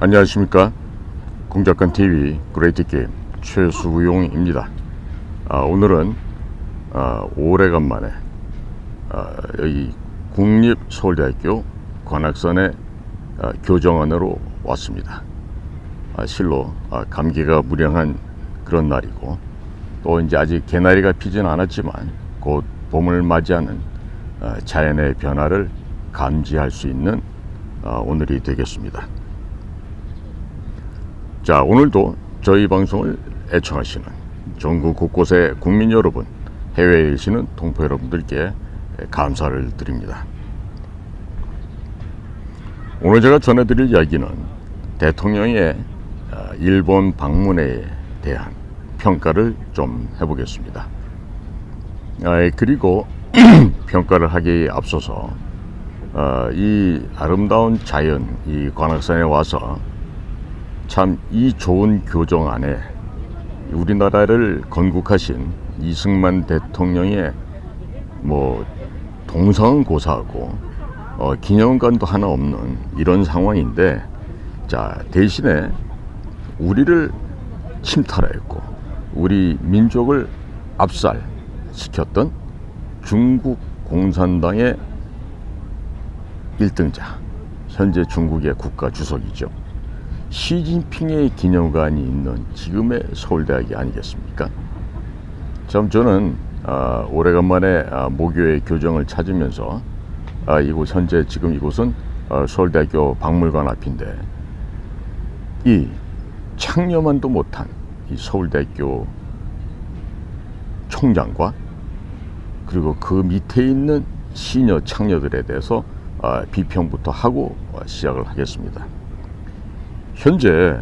안녕하십니까 공작관 TV 그레이트 게임 최수용입니다. 아, 오늘은 아, 오래간만에 아, 여기 국립 서울대학교 관악산의 아, 교정원으로 왔습니다. 아, 실로 아, 감기가 무량한 그런 날이고 또 이제 아직 개나리가 피진 않았지만 곧 봄을 맞이하는 아, 자연의 변화를 감지할 수 있는 아, 오늘이 되겠습니다. 자, 오늘도 저희 방송을 애청하시는 전국 곳곳의 국민 여러분, 해외에 계시는 동포 여러분들께 감사를 드립니다. 오늘 제가 전해드릴 이야기는 대통령의 아, 일본 방문에 대한 평가를 좀 해보겠습니다. 아, 그리고 평가를 하기에 앞서서 아, 이 아름다운 자연, 이 관악산에 와서 참 이 좋은 교정 안에 우리나라를 건국하신 이승만 대통령의 뭐 동상은 고사하고 어, 기념관도 하나 없는 이런 상황인데 자 대신에 우리를 침탈했고 우리 민족을 압살시켰던 중국 공산당의 1등자 현재 중국의 국가 주석이죠. 시진핑의 기념관이 있는 지금의 서울대학이 아니겠습니까? 참 저는 아, 오래간만에 아, 모교의 교정을 찾으면서 아, 이곳 현재 지금 이곳은 어, 서울대학교 박물관 앞인데 이 창녀만도 못한 이 서울대학교 총장과 그리고 그 밑에 있는 시녀 창녀들에 대해서 아, 비평부터 하고 어, 시작을 하겠습니다. 현재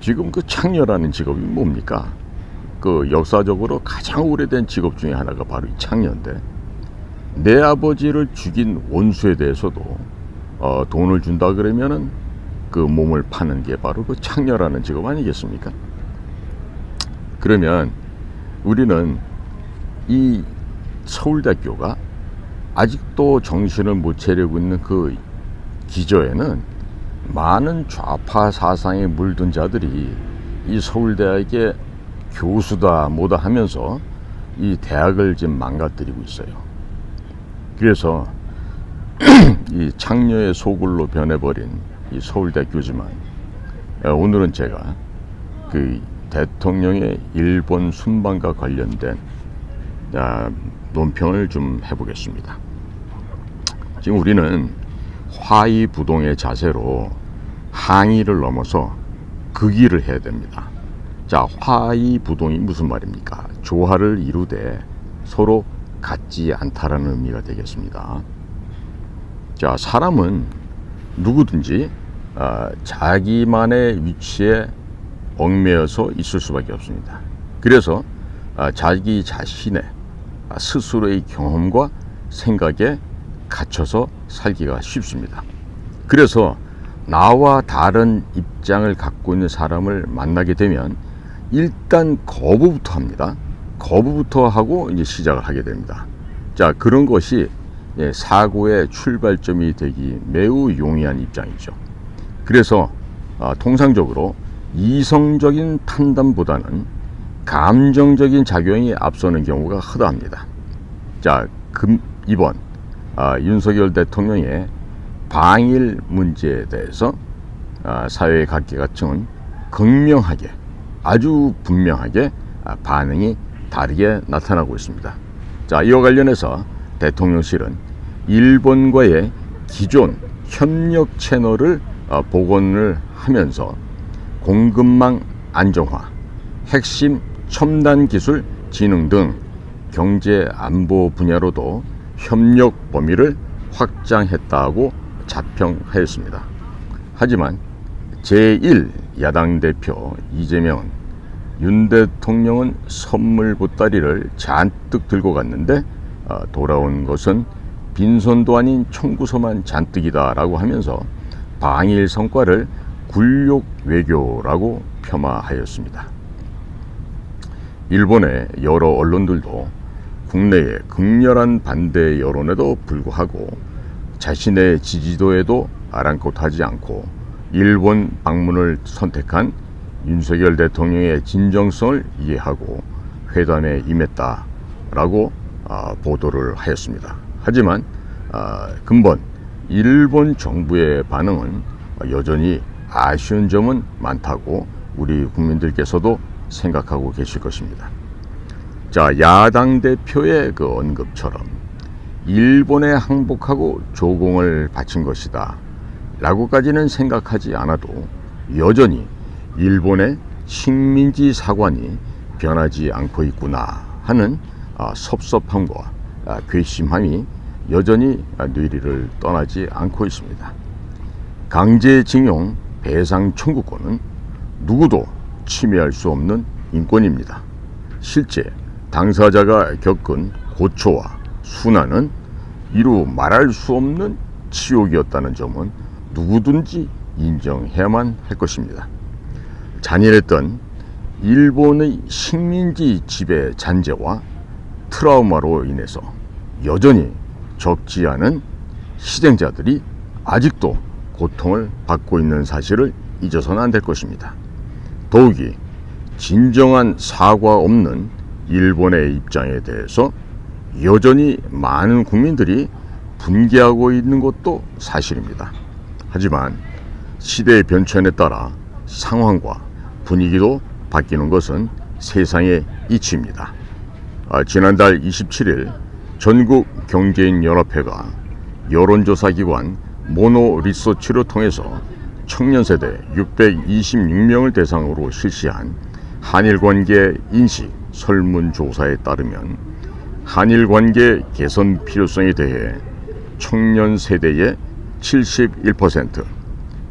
지금 그 창녀라는 직업이 뭡니까? 그 역사적으로 가장 오래된 직업 중에 하나가 바로 이 창녀인데 내 아버지를 죽인 원수에 대해서도 어, 돈을 준다 그러면은 그 몸을 파는 게 바로 그 창녀라는 직업 아니겠습니까? 그러면 우리는 이 서울대학교가 아직도 정신을 못 차리고 있는 그 기저에는 많은 좌파 사상에 물든 자들이 이 서울대학의 교수다 뭐다 하면서 이 대학을 지금 망가뜨리고 있어요. 그래서 이 창녀의 소굴로 변해버린 이 서울대학교지만 어, 오늘은 제가 그 대통령의 일본 순방과 관련된 아, 논평을 좀 해보겠습니다. 지금 우리는 화이부동의 자세로 항의를 넘어서 극의를 해야 됩니다. 자, 화이부동이 무슨 말입니까? 조화를 이루되 서로 같지 않다라는 의미가 되겠습니다. 자, 사람은 누구든지 아, 자기만의 위치에 얽매여서 있을 수밖에 없습니다. 그래서 아, 자기 자신의 아, 스스로의 경험과 생각에 갇혀서 살기가 쉽습니다. 그래서 나와 다른 입장을 갖고 있는 사람을 만나게 되면 일단 거부부터 합니다. 거부부터 하고 이제 시작을 하게 됩니다. 자, 그런 것이 예, 사고의 출발점이 되기 매우 용이한 입장이죠. 그래서 아, 통상적으로 이성적인 판단보다는 감정적인 작용이 앞서는 경우가 허다합니다. 자, 금, 이번 아, 윤석열 대통령의 방일 문제에 대해서 아, 사회의 각계각층은 극명하게 아주 분명하게 아, 반응이 다르게 나타나고 있습니다. 자, 이와 관련해서 대통령실은 일본과의 기존 협력 채널을 어, 복원을 하면서 공급망 안정화, 핵심 첨단 기술 진흥 등 경제 안보 분야로도 협력 범위를 확장했다고 자평하였습니다. 하지만 제1 야당 대표 이재명은 윤 대통령은 선물 보따리를 잔뜩 들고 갔는데 어, 돌아온 것은 빈손도 아닌 청구서만 잔뜩이다라고 하면서 방일 성과를 굴욕 외교라고 폄하하였습니다. 일본의 여러 언론들도 국내의 극렬한 반대 여론에도 불구하고 자신의 지지도에도 아랑곳하지 않고 일본 방문을 선택한 윤석열 대통령의 진정성을 이해하고 회담에 임했다라고 아, 보도를 하였습니다. 하지만 아, 근본 일본 정부의 반응은 여전히 아쉬운 점은 많다고 우리 국민들께서도 생각하고 계실 것입니다. 자, 야당 대표의 그 언급처럼 일본에 항복하고 조공을 바친 것이다. 라고까지는 생각하지 않아도 여전히 일본의 식민지 사관이 변하지 않고 있구나 하는 아, 섭섭함과 아, 괘씸함이 여전히 아, 뇌리를 떠나지 않고 있습니다. 강제징용 배상 청구권은 누구도 침해할 수 없는 인권입니다. 실제 당사자가 겪은 고초와 순환은 이루 말할 수 없는 치욕이었다는 점은 누구든지 인정해야만 할 것입니다. 잔인했던 일본의 식민지 지배 잔재와 트라우마로 인해서 여전히 적지 않은 희생자들이 아직도 고통을 받고 있는 사실을 잊어서는 안 될 것입니다. 더욱이 진정한 사과 없는 일본의 입장에 대해서 여전히 많은 국민들이 분개하고 있는 것도 사실입니다. 하지만 시대의 변천에 따라 상황과 분위기도 바뀌는 것은 세상의 이치입니다. 아, 지난달 27일 전국 경제인 연합회가 여론조사 기관 모노 리서치를 통해서 청년 세대 626명을 대상으로 실시한 한일 관계 인식 설문조사에 따르면 한일 관계 개선 필요성에 대해 청년 세대의 71%,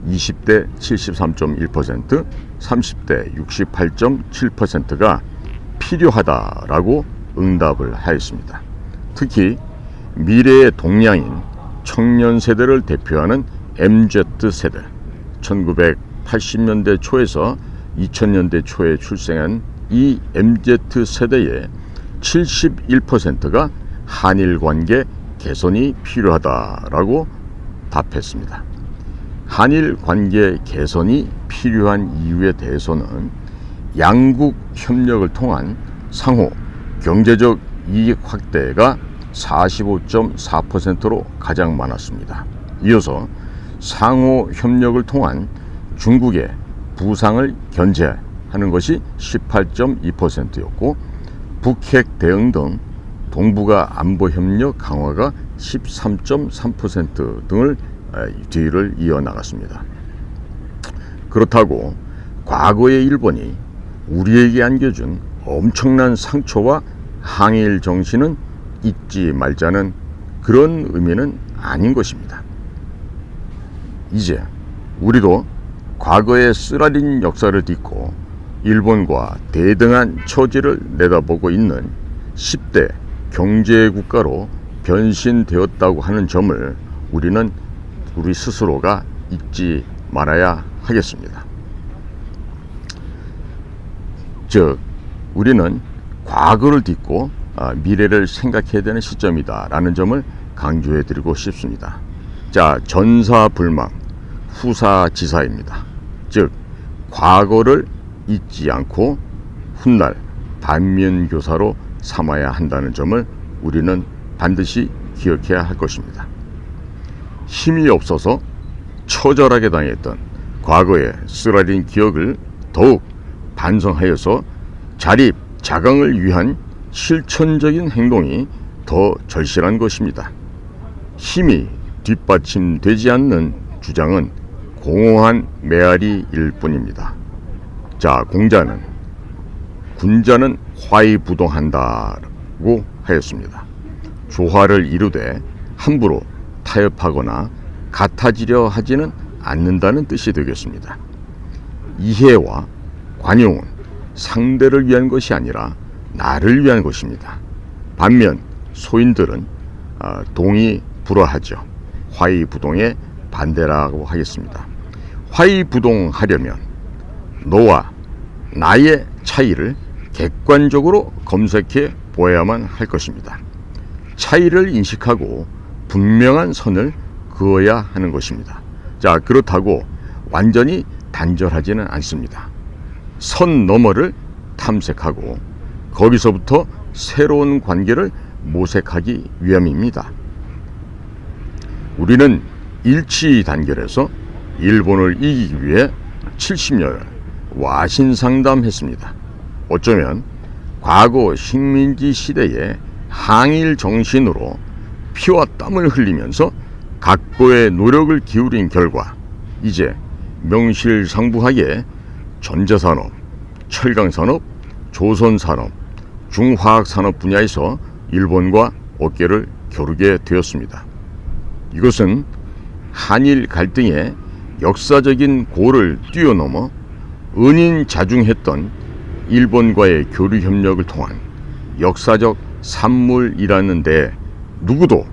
20대 73.1%, 30대 68.7%가 필요하다라고 응답을 하였습니다. 특히 미래의 동량인 청년 세대를 대표하는 MZ 세대, 1980년대 초에서 2000년대 초에 출생한 이 MZ 세대의 71%가 한일 관계 개선이 필요하다라고 답했습니다. 한일 관계 개선이 필요한 이유에 대해서는 양국 협력을 통한 상호 경제적 이익 확대가 45.4%로 가장 많았습니다. 이어서 상호 협력을 통한 중국의 부상을 견제 하는 것이 18.2%였고 북핵 대응 등 동북아 안보 협력 강화가 13.3% 등을 뒤를 이어 나갔습니다. 그렇다고 과거의 일본이 우리에게 안겨준 엄청난 상처와 항일 정신은 잊지 말자는 그런 의미는 아닌 것입니다. 이제 우리도 과거의 쓰라린 역사를 딛고 일본과 대등한 처지를 내다보고 있는 10대 경제국가로 변신되었다고 하는 점을 우리는 우리 스스로가 잊지 말아야 하겠습니다. 즉, 우리는 과거를 딛고 아, 미래를 생각해야 되는 시점이다라는 점을 강조해 드리고 싶습니다. 자, 전사불망, 후사지사입니다. 즉, 과거를 잊지 않고 훗날 반면교사로 삼아야 한다는 점을 우리는 반드시 기억해야 할 것입니다. 힘이 없어서 처절하게 당했던 과거의 쓰라린 기억을 더욱 반성하여서 자립, 자강을 위한 실천적인 행동이 더 절실한 것입니다. 힘이 뒷받침되지 않는 주장은 공허한 메아리일 뿐입니다. 자, 공자는 군자는 화이부동한다고 하였습니다. 조화를 이루되 함부로 타협하거나 같아지려 하지는 않는다는 뜻이 되겠습니다. 이해와 관용은 상대를 위한 것이 아니라 나를 위한 것입니다. 반면 소인들은 아, 동의 불허하죠. 화이부동의 반대라고 하겠습니다. 화이부동하려면 너와 나의 차이를 객관적으로 검색해 보아야만 할 것입니다. 차이를 인식하고 분명한 선을 그어야 하는 것입니다. 자, 그렇다고 완전히 단절하지는 않습니다. 선 너머를 탐색하고 거기서부터 새로운 관계를 모색하기 위함입니다. 우리는 일치 단결해서 일본을 이기기 위해 70년을 와신 상담했습니다. 어쩌면 과거 식민지 시대의 항일 정신으로 피와 땀을 흘리면서 각고의 노력을 기울인 결과 이제 명실상부하게 전자산업, 철강산업, 조선산업, 중화학산업 분야에서 일본과 어깨를 겨루게 되었습니다. 이것은 한일 갈등의 역사적인 고를 뛰어넘어 은인 자중했던 일본과의 교류 협력을 통한 역사적 산물이라는 데 누구도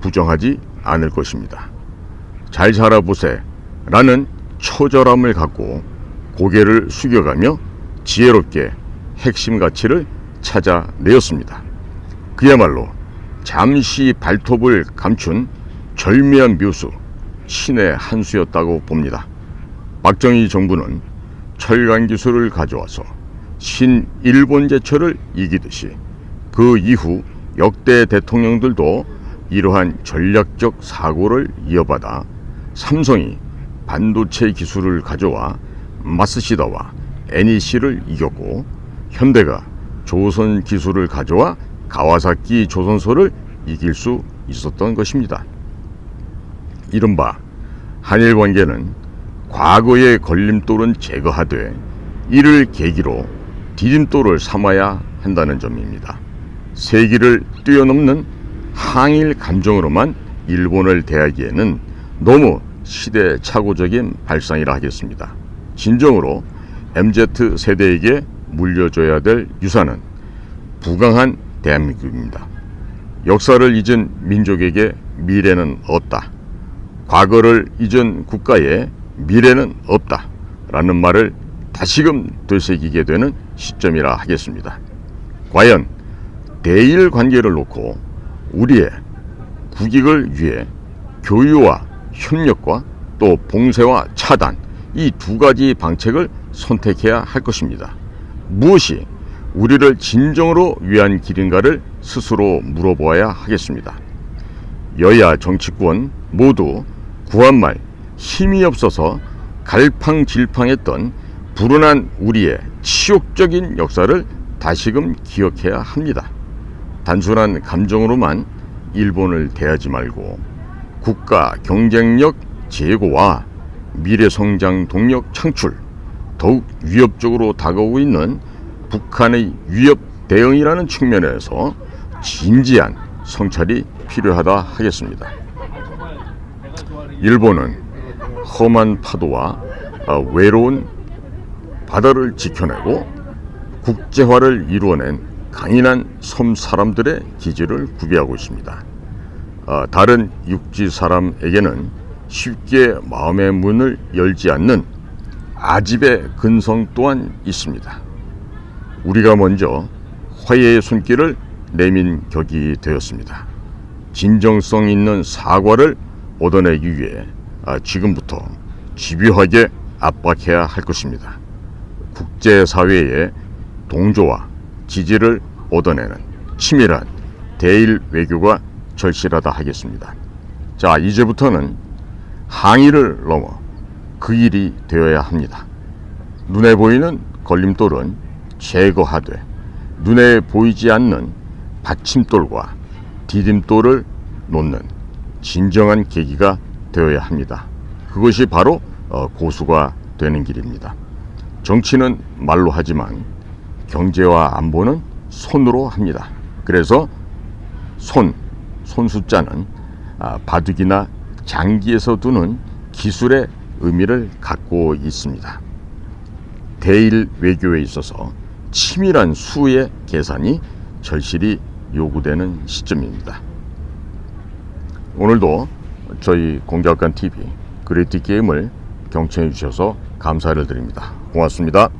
부정하지 않을 것입니다. 잘 살아보세 라는 처절함을 갖고 고개를 숙여가며 지혜롭게 핵심 가치를 찾아내었습니다. 그야말로 잠시 발톱을 감춘 절묘한 묘수, 신의 한 수였다고 봅니다. 박정희 정부는 철강 기술을 가져와서 신 일본 제철을 이기듯이 그 이후 역대 대통령들도 이러한 전략적 사고를 이어받아 삼성이 반도체 기술을 가져와 마스시다와 NEC를 이겼고 현대가 조선 기술을 가져와 가와사키 조선소를 이길 수 있었던 것입니다. 이른바 한일 관계는 과거의 걸림돌은 제거하되 이를 계기로 디딤돌을 삼아야 한다는 점입니다. 세기를 뛰어넘는 항일 감정으로만 일본을 대하기에는 너무 시대착오적인 발상이라 하겠습니다. 진정으로 MZ 세대에게 물려줘야 될 유산은 부강한 대한민국입니다. 역사를 잊은 민족에게 미래는 없다. 과거를 잊은 국가에 미래는 없다. 라는 말을 다시금 되새기게 되는 시점이라 하겠습니다. 과연 대일 관계를 놓고 우리의 국익을 위해 교유와 협력과 또 봉쇄와 차단 이 두 가지 방책을 선택해야 할 것입니다. 무엇이 우리를 진정으로 위한 길인가를 스스로 물어보아야 하겠습니다. 여야 정치권 모두 구한말 힘이 없어서 갈팡질팡했던 불운한 우리의 치욕적인 역사를 다시금 기억해야 합니다. 단순한 감정으로만 일본을 대하지 말고 국가 경쟁력 제고와 미래 성장 동력 창출, 더욱 위협적으로 다가오고 있는 북한의 위협 대응이라는 측면에서 진지한 성찰이 필요하다 하겠습니다. 일본은 험한 파도와 어, 외로운 바다를 지켜내고 국제화를 이루어낸 강인한 섬 사람들의 기질을 구비하고 있습니다. 어, 다른 육지 사람에게는 쉽게 마음의 문을 열지 않는 아집의 근성 또한 있습니다. 우리가 먼저 화해의 손길을 내민 격이 되었습니다. 진정성 있는 사과를 얻어내기 위해 아, 지금부터 집요하게 압박해야 할 것입니다. 국제사회의 동조와 지지를 얻어내는 치밀한 대일 외교가 절실하다 하겠습니다. 자, 이제부터는 항의를 넘어 그 일이 되어야 합니다. 눈에 보이는 걸림돌은 제거하되 눈에 보이지 않는 받침돌과 디딤돌을 놓는 진정한 계기가 되어야 합니다. 그것이 바로 어, 고수가 되는 길입니다. 정치는 말로 하지만 경제와 안보는 손으로 합니다. 그래서 손, 손 숫자는 아, 바둑이나 장기에서 두는 기술의 의미를 갖고 있습니다. 대일 외교에 있어서 치밀한 수의 계산이 절실히 요구되는 시점입니다. 오늘도 저희 공작관 TV 그레이티 게임을 경청해 주셔서 감사를 드립니다. 고맙습니다.